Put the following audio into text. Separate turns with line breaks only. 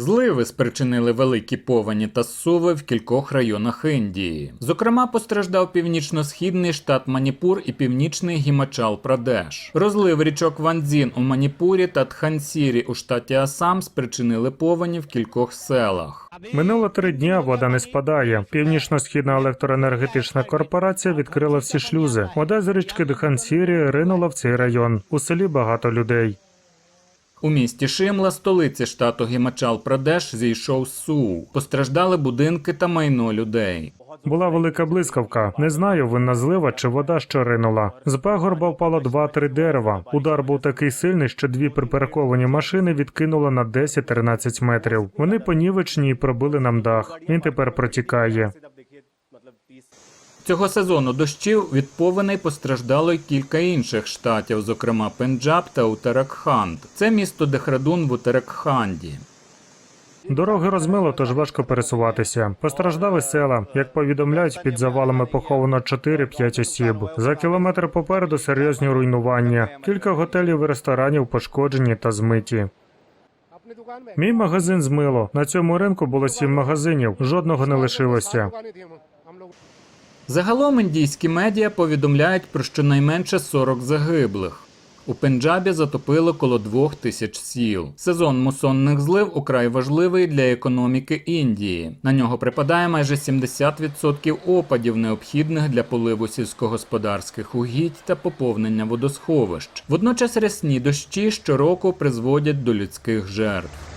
Зливи спричинили великі повені та суви в кількох районах Індії. Зокрема, постраждав північно-східний штат Маніпур і північний Гімачал Прадеш. Розлив річок Ванзін у Маніпурі та Тхансірі у штаті Асам спричинили повені в кількох селах.
Минуло три дні, вода не спадає. Північно-східна електроенергетична корпорація відкрила всі шлюзи. Вода з річки Дхансірі ринула в цей район. У селі багато людей.
У місті Шимла, столиці штату Гімачал Прадеш, зійшов сув. Постраждали будинки та майно людей.
Була велика блискавка. Не знаю, винна злива чи вода, що ринула. З пагорба впало два-три дерева. Удар був такий сильний, що дві припарковані машини відкинуло на 10-13 метрів. Вони понівечні і пробили нам дах. Він тепер протікає.
Цього сезону дощів від повеней постраждало й кілька інших штатів, зокрема Пенджаб та Утаракханд. Це місто Дехрадун в Утаракханді.
Дороги розмило, тож важко пересуватися. Постраждали села. Як повідомляють, під завалами поховано 4-5 осіб. За кілометр попереду серйозні руйнування. Кілька готелів і ресторанів пошкоджені та змиті. Мій магазин змило. На цьому ринку було сім магазинів. Жодного не лишилося.
Загалом індійські медіа повідомляють про щонайменше 40 загиблих. У Пенджабі затопило коло двох тисяч сіл. Сезон мусонних злив украй важливий для економіки Індії. На нього припадає майже 70% опадів, необхідних для поливу сільськогосподарських угідь та поповнення водосховищ. Водночас рясні дощі щороку призводять до людських жертв.